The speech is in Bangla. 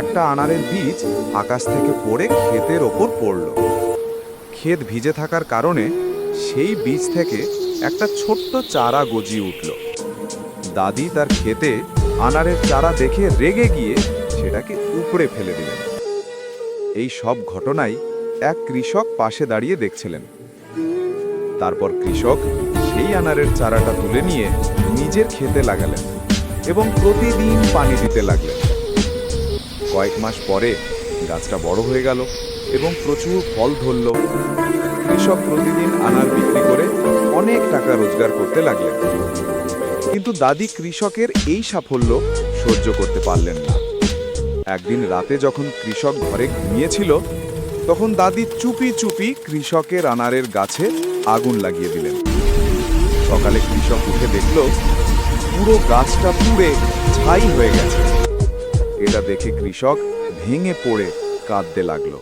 একটা আনারের বীজ আকাশ থেকে পড়ে ক্ষেতের ওপর পড়ল। ক্ষেত ভিজে থাকার কারণে সেই বীজ থেকে একটা ছোট্ট চারা গজিয়ে উঠল। দাদি তার ক্ষেতে আনারের চারা দেখে রেগে গিয়ে সেটাকে উপড়ে ফেলে দিলেন। এই সব ঘটনাই এক কৃষক পাশে দাঁড়িয়ে দেখছিলেন। তারপর কৃষক সেই আনারের চারাটা তুলে নিয়ে নিজের খেতে লাগালেন এবং প্রতিদিন পানি দিতে লাগলেন। কয়েক মাস পরে গাছটা বড় হয়ে গেল এবং প্রচুর ফল ধরল। কৃষক প্রতিদিন আনার বিক্রি করে অনেক টাকা রোজগার করতে লাগলেন। কিন্তু দাদি কৃষকের এই সাফল্য সহ্য করতে পারলেন না। একদিন রাতে যখন কৃষক ঘরে ঘুমিয়েছিল, তখন দাদি চুপি চুপি কৃষকের আনারের গাছে আগুন লাগিয়ে দিলেন। সকালে কৃষক উঠে দেখল, পুরো গাছটা পুড়ে ছাই হয়ে গেছে। এটা দেখে কৃষক ভেঙে পড়ে কাঁদতে লাগল।